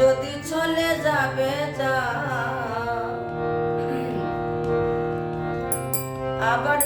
যদি চলে যাবে যা আবার